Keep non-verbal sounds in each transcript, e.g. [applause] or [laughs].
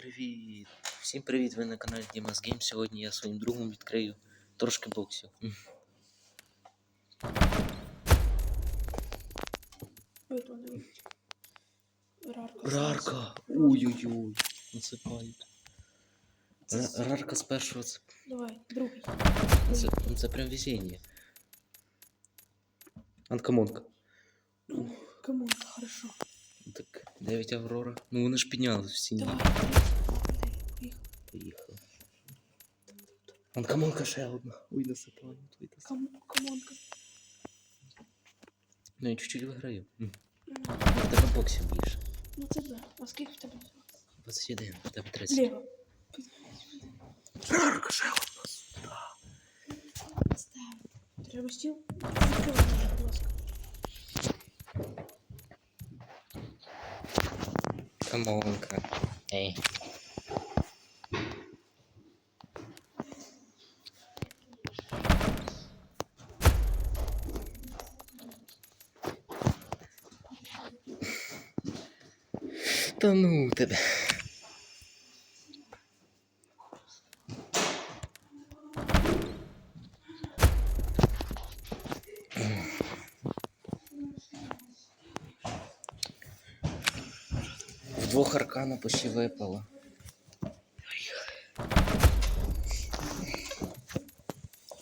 привіт! Всім привіт! Ви на каналі Dimas Game. Сьогодні я своїм другом відкрию трошки боксів. Рарка. Ой-ой-ой! Насипають. Рарка з першого це, Давай, другий. це, це прям везіння. Анкамонка. Ну, хорошо. Так, 9 Аврора. Ну вони ж піднялись в ціні. Давай. Поїхали. Анкамонка ще одна. Ой, насипають. Кому, комонка. Ну я чуть-чуть виграю. Ну, В тебе боксів більше. Ну це да. А скільки в тебе? 21, в тебе 30. Ліво. Рарка ще одна. Треба стіл? Відкривай, Камонка. Ей. Та ну тебе. В аркана почти випало.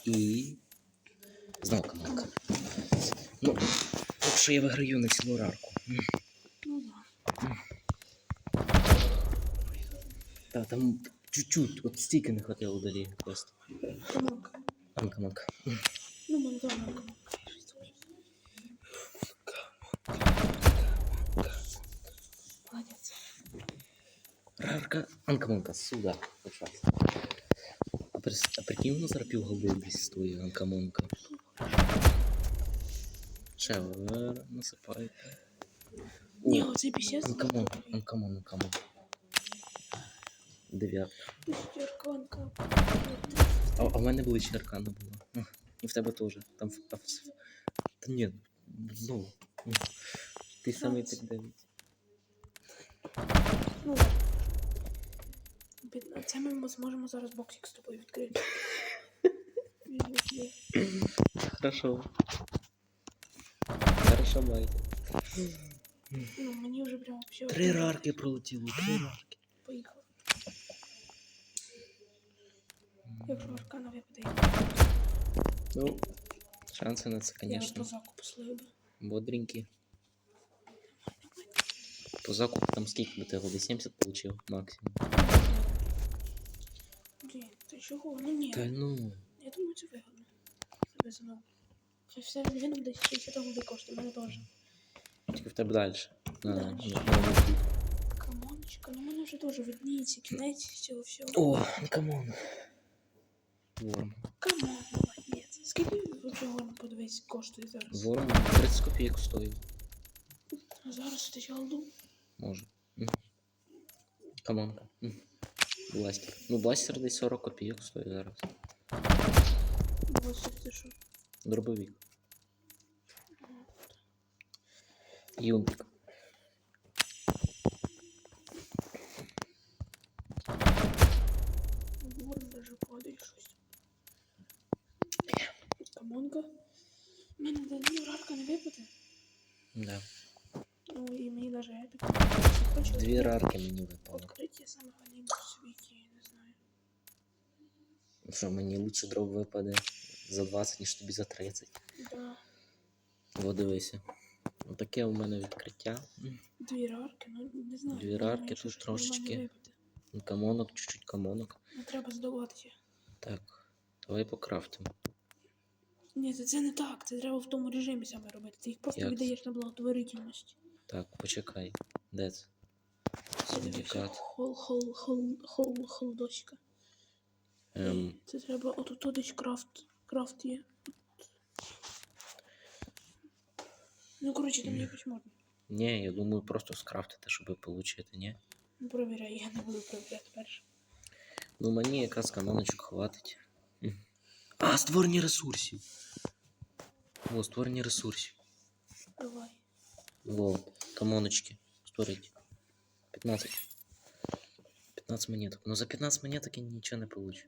І. Знову камонка. Ну, поки що я виграю на цілу рарку. Ну да. Та там чуть-чуть, от стільки не хватило далі просто. Комонка. Анкамонка. Ну, мене давно комонка. Молодець. Рарка. Анкамонка, сюда. Почався. А, прикинь, воно зараз півголи десь стоїть, анкамонка. Ще насипаєте. Ні, О, оцей анкамон, анкамон, анкамон. Дев'ятка. А, а в мене були ще аркана була. І в тебе теж. Там в- а Та ні, знову. Ти самий так. Ну ладно. Під- а Це ми зможемо зараз боксик з тобою відкрити. Хорошо. Хорошо, байт. Ну, мені вже прям вообще. Три рарки пролетіло, три рарки. Поїхав. Якщо аркана випадає, Ну, шанси на це, я звісно, по закупу слив би. бодренькі. По закупу там скільки би ти годи? 70 получив максимум. Чого? Ну ні. Та ну. Я думаю, це вигодно. Тебе знову. Хай все він десь 60 годи коштує, мене теж. Тільки в тебе далі. На. Камончика, ну мене вже теж видніється кінець цього всього. О, камон. Ворм. Камон, молодець. Скільки взагалі подивись коштує зараз? Ворм 30 копійок стоїть. А зараз ти голду. Може. Камонка. Бластер. Ну, бластер десь 40 копійок стоїть зараз. Ось ти що. Дробовик. Юнтик. Ворон даже падає щось. Камонка. У мене да, ну, рарка не випаде. Да. Ну і мені даже епік. Дві рарки мені випало. Відкриття саме галімі в світі, я не знаю. Що мені лучше дров випаде за 20, ніж тобі за 30. Да. О, дивися. Отаке у мене відкриття. Дві рарки, ну не знаю. Дві рарки, тут трошечки. Камонок, чуть-чуть камонок. Не треба здаватися. Так, давай покрафтимо. Ні, це, це не так. Це треба в тому режимі саме робити. Ти їх просто Як віддаєш на благотворительність. Так, почекай. Де це? Синдикат. Хол, Ем, Це треба отут тут десь крафт. Крафт є. Ну, коротше, там якось можна. ні, я думаю, просто скрафтити, щоб отримати, ні? Ну, провіряй, я не буду провіряти перше. Ну, мені якраз камоночок хватить. М. А, створення ресурсів. О, створення ресурсів. Давай. Во, камоночки. Створить. 15. 15 15 монеток. Ну за 15 монеток я нічого не получу.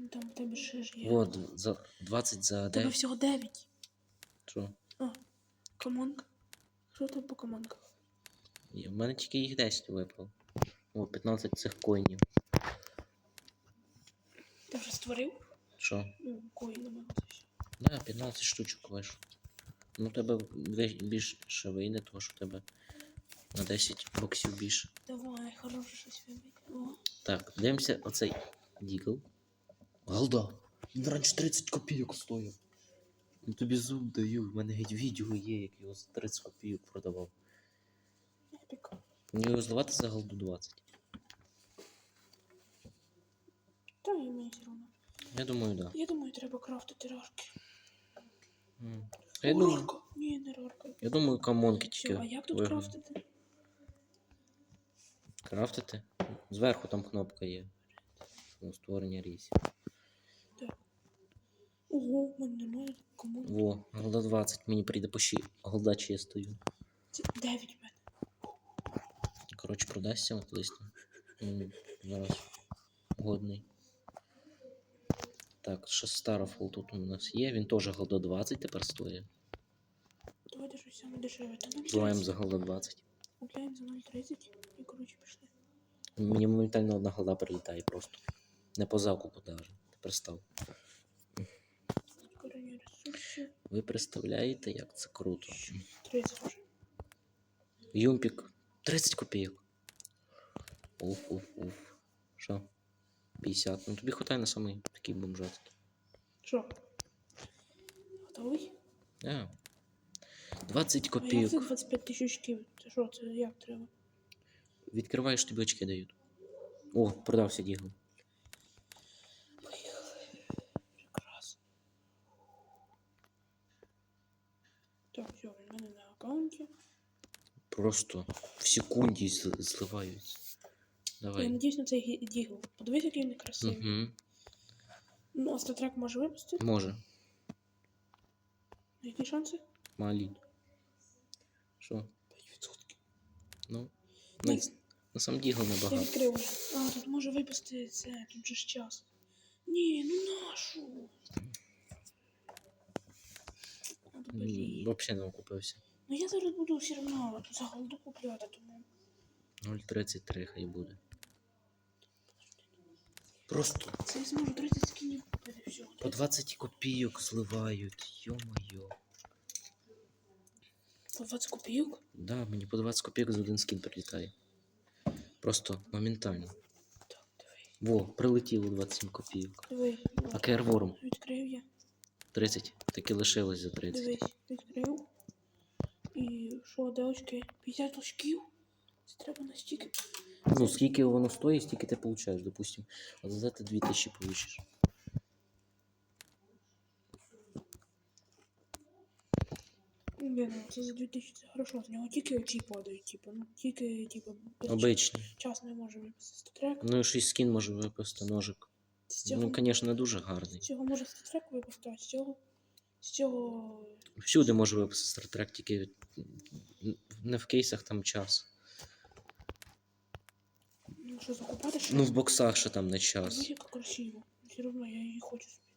Ну, Там в тебе ще ж є. Вот, за 20 за тебе 9. всього 9. Що? Комонка. Що там по комонках? Ні, В мене тільки їх 10 випало. О, 15 цих коїнів. Ти вже створив? Що? Ну, коїнами. Да, 15 штучок вийшло. Ну, тебе ви- більше вийде, тому що тебе на 10 боксів більше. Давай, хороше щось вибити. О, Так, дивимося оцей Дігл. Голда. Він раніше 30 копійок стоїв. Ну тобі зуб даю, в мене геть відео є, як його за 30 копійок продавав. Мені його здавати за голду 20. Та і мені все одно. Я думаю, да. Я думаю, треба крафтити рарки. М. Я О, думаю, рарка! Ні, не рарка. я думаю, камонки Все, тільки. а як тут виграють. крафтити? Крафтити? Зверху там кнопка є. Ну, створення рейсів. Ого, в мене немає комонки. Во, голда 20, мені прийде по щі. Голда чистою. Це 9 в мене. Коротше, продасться там. М, Зараз годний. Так, ще Старофол тут у нас є. Він теж голда 20 тепер стоїть. Давайте щось саме дешеве. Та 0,30. Злаємо за голда 20. Купляємо за 0,30 і коротше пішли. Мені моментально одна голда прилітає просто. Не по закупу даже. Тепер став. Ви представляєте, як це круто. 30 вже. Юмпік 30 копійок. Уф, уф, уф. Що? 50. Ну тобі хватає на самий такий бомжацький. Що? Готовий? А. 20 А як копійок. це 25 тисяч очків? Це що, це як треба? Відкриваєш, тобі очки дають. О, продався дігл. Поїхали. Прекрасно. Так, все, в мене на аккаунті. Просто в секунді зливаються. Я Давай. надіюсь на цей дігл. Подивись, який він красивий. Угу. Ну, а статрек може випустити? Може. Які шанси? Малі. Що? 5%. Ну. На, Ні, на сам дігл я небагато. відкрив вже. А, тут може випустити це, тут же ж час. Ні, ну нашу. Надо блін. Взагалі не окупився. Ну я зараз буду все одно за голду купляти, тому. 0,33 хай буде. Просто Це я зможу 30 скінів купити все. по 20 копійок зливають. Йо-моє. По 20 копійок? Да, мені по 20 копійок за один скін прилітає. Просто моментально. Так, диви. Во, прилетіло 27 копійок. Диви. А керворм Відкрив я. 30. Таки лишилось за 30. Дивись, відкрив. І що, де очки? 50 очків? Це треба настільки. Ну, скільки воно стоїть, стільки ти получаєш, допустим. От за це 2000 получиш. Блін, ну це за 2000 це хорошо. З нього тільки очі падають, типу. Ну, тільки, типу, без Обичні. час не може виписати статрек. Ну і ще й скін може випасти, ножик. З цього, Ну, звісно, не дуже з гарний. цього може статрек випустити, а з цього. З цього. Всюди може випасти стартрек, тільки не в кейсах там час. Ну, що закупати ще? Ну, в боксах ще там не час. яка красиво. Все одно я її хочу собі.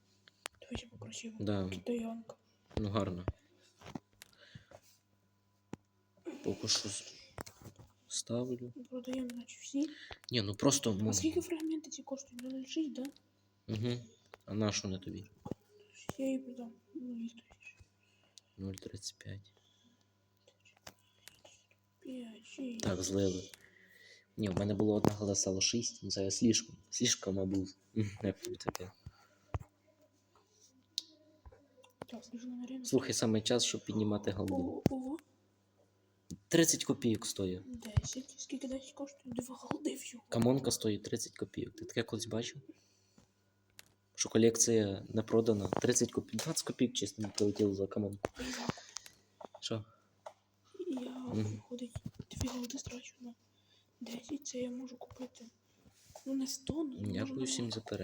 Дивись, яка красиво. Да, Китаянка. ну гарно. Поки що ставлю. Продаємо, наче всі. Ні, ну просто. А скільки фрагменти ці коштують? 0,6, да? Угу. А на що не тобі? Я її продам. Ну, їх тисяч. 0,35. 5, 6. Так, злили. Ні, в мене було одна голда стало 6, ну це я слишком. Слишком [laughs] арену. Слухай, саме час, щоб піднімати голду. Ого, ого. 30 копійок стоїть. 10. Скільки 10 коштує? Два голди всього. Камонка стоїть 30 копійок. Ти таке колись бачив? Що колекція не продана. 30 копійок. 20 копійок чесно не прилетіло за камонку. Я, Що? я виходить, дві голди страчу на 10. Це я можу купити. Ну, не 100, ну, Дякую можна всім за перегляд.